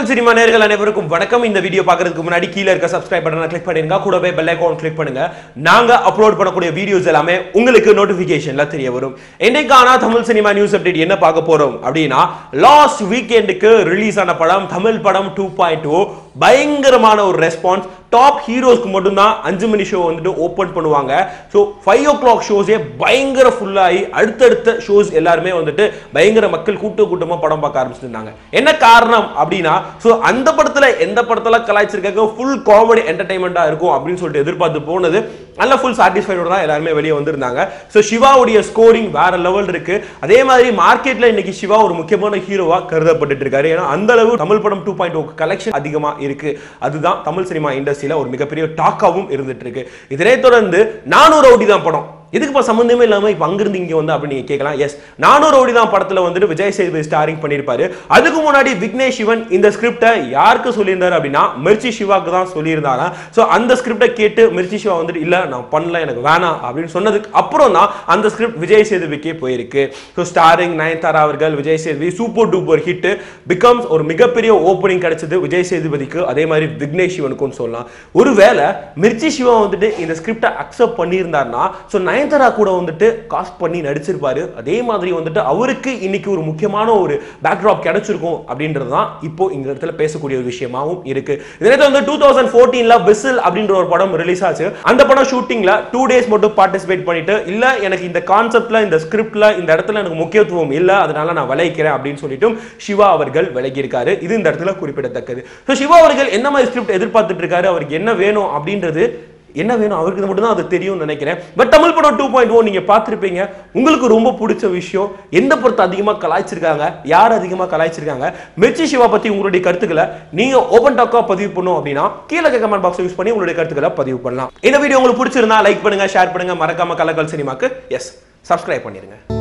கலக்கல் cinema நேர்கள் அனைவருக்கும் வணக்கம். இந்த வீடியோ பார்க்கறதுக்கு முன்னாடி கீழே இருக்க சப்ஸ்கிரைப் பட்டனை கிளிக் பண்ணிருங்க. கூடவே பெல் ஐக்கான் கிளிக் பண்ணுங்க. நாங்க அப்லோட் பண்ணக்கூடிய வீடியோஸ் எல்லாமே உங்களுக்கு நோட்டிபிகேஷன்ல தெரிய வரும். இன்னைக்கான தமிழ் சினிமா நியூஸ் அப்டேட் என்ன பார்க்க போறோம் அப்படின்னா லாஸ்ட் வீக்கெண்டுக்கு ரிலீஸ் ஆன படம் தமிழ் படம் டூ பாயிண்ட் டூ பயங்கரமான ஒரு ரெஸ்பான்ஸ் டாப் ஹீரோஸ்க்கு மட்டும்தான் அஞ்சு மணி ஷோ வந்துட்டு ஓப்பன் பண்ணுவாங்க. ஸோ ஃபைவ் ஓ கிளாக் ஷோஸே பயங்கர ஃபுல்லாகி அடுத்தடுத்த ஷோஸ் எல்லாருமே வந்துட்டு பயங்கர மக்கள் கூட்ட கூட்டமாக படம் பார்க்க ஆரம்பிச்சிருந்தாங்க. என்ன காரணம் அப்படின்னா ஸோ அந்த படத்தில் எந்த படத்தில் கலாய்ச்சிருக்காங்க? ஃபுல் காமெடி என்டர்டைன்மெண்ட்டாக இருக்கும் அப்படின்னு சொல்லிட்டு எதிர்பார்த்து போனது நல்ல ஃபுல் சாட்டிஸ்ஃபைடோட தான் எல்லாருமே வெளியே வந்திருந்தாங்க. ஸோ சிவாவுடைய ஸ்கோரிங் வேற லெவல் இருக்கு. அதே மாதிரி மார்க்கெட்ல இன்னைக்கு சிவா ஒரு முக்கியமான ஹீரோவா கருதப்பட்டு இருக்காரு ஏன்னா அந்த அளவு தமிழ் படம் டூ பாயிண்ட் ஓ கலெக்ஷன் அதிகமா இருக்கு. அதுதான் தமிழ் சினிமா இண்டஸ்ட்ரியில ஒரு மிகப்பெரிய டாக்காவும் இருந்துட்டு இருக்கு இதனை தொடர்ந்து நானூறு ஓடி தான் படம். இதுக்கு சம்மந்தமே இல்லாமல் இப்போ அங்கிருந்து இங்கே வந்து அப்படி நீங்கள் கேட்கலாம்? எஸ் நானூறு ஓடி தான் படத்தில் வந்துட்டு விஜய் சேதுபதி ஸ்டாரிங் பண்ணியிருப்பாரு. அதுக்கு முன்னாடி விக்னேஷ் சிவன் இந்த ஸ்கிரிப்டை யாருக்கு சொல்லியிருந்தார் அப்படின்னா மிர்ச்சி சிவாக்கு தான் சொல்லியிருந்தாங்க ஸோ அந்த ஸ்கிரிப்டை கேட்டு மிர்ச்சி சிவா வந்துட்டு இல்லை நான் பண்ணல எனக்கு வேணாம் அப்படின்னு சொன்னதுக்கு அப்புறம் தான் அந்த ஸ்கிரிப்ட் விஜய் சேதுபதிக்கே போயிருக்கு. ஸோ ஸ்டாரிங் நயன்தாரா அவர்கள் Vijay Sethupathi super duper hit becomes ஒரு மிகப்பெரிய ஓப்பனிங் கிடைச்சது விஜய் சேதுபதிக்கு. அதே மாதிரி விக்னேஷ் சிவனுக்கும் சொல்லலாம். ஒருவேளை மிர்ச்சி சிவா வந்துட்டு இந்த ஸ்கிரிப்டை அக்செப்ட் பண்ணியிருந்தாருன்னா ஸோ நயன்தாரா கூட வந்துட்டு காஸ்ட் பண்ணி நடிச்சிருப்பாரு. அதே மாதிரி வந்துட்டு அவருக்கு இன்னைக்கு ஒரு முக்கியமான ஒரு பேக்ட்ராப் கிடைச்சிருக்கும் அப்படின்றது தான் இப்போ இந்த இடத்துல பேசக்கூடிய ஒரு விஷயமாவும் இருக்கு. இதே வந்து டூ தௌசண்ட் ஃபோர்டீன்ல விசில் அப்படின்ற ஒரு படம் ரிலீஸ் ஆச்சு. அந்த படம் ஷூட்டிங்ல டூ டேஸ் மட்டும் பார்ட்டிசிபேட் பண்ணிட்டு இல்ல எனக்கு இந்த கான்செப்ட்ல இந்த ஸ்கிரிப்ட்ல இந்த இடத்துல எனக்கு முக்கியத்துவம் இல்ல அதனால நான் விளைக்கிறேன் அப்படின்னு சொல்லிட்டு சிவா அவர்கள் விலகி இருக்காரு இது இந்த இடத்துல குறிப்பிடத்தக்கது. ஸோ சிவா அவர்கள் என்ன மாதிரி ஸ்கிரிப்ட் எதிர்பார்த்துட்டு இருக்காரு? அவருக்கு என்ன வேணும் அப்படின்றது என்ன வேணும்? அவருக்கு மட்டும் தான் அது தெரியும்னு நினைக்கிறேன். பட் தமிழ் படம் டூ பாயிண்ட் ஓ oh நீங்கள் பார்த்துருப்பீங்க. உங்களுக்கு ரொம்ப பிடிச்ச விஷயம் எந்த படத்தை அதிகமாக கலாய்ச்சிருக்காங்க யார் அதிகமாக கலாய்ச்சிருக்காங்க மிர்ச்சி சிவா பற்றி உங்களுடைய கருத்துக்களை நீங்க ஓப்பன் டாக்காக பதிவு பண்ணும் அப்படின்னா கீழே கமெண்ட் பாக்ஸ் யூஸ் பண்ணி உங்களுடைய கருத்துக்களை பதிவு பண்ணலாம். இந்த வீடியோ உங்களுக்கு பிடிச்சிருந்தா லைக் பண்ணுங்க ஷேர் பண்ணுங்க. மறக்காமல் கலக்கல் சினிமாக்கு எஸ் சப்ஸ்கிரைப் பண்ணிடுங்க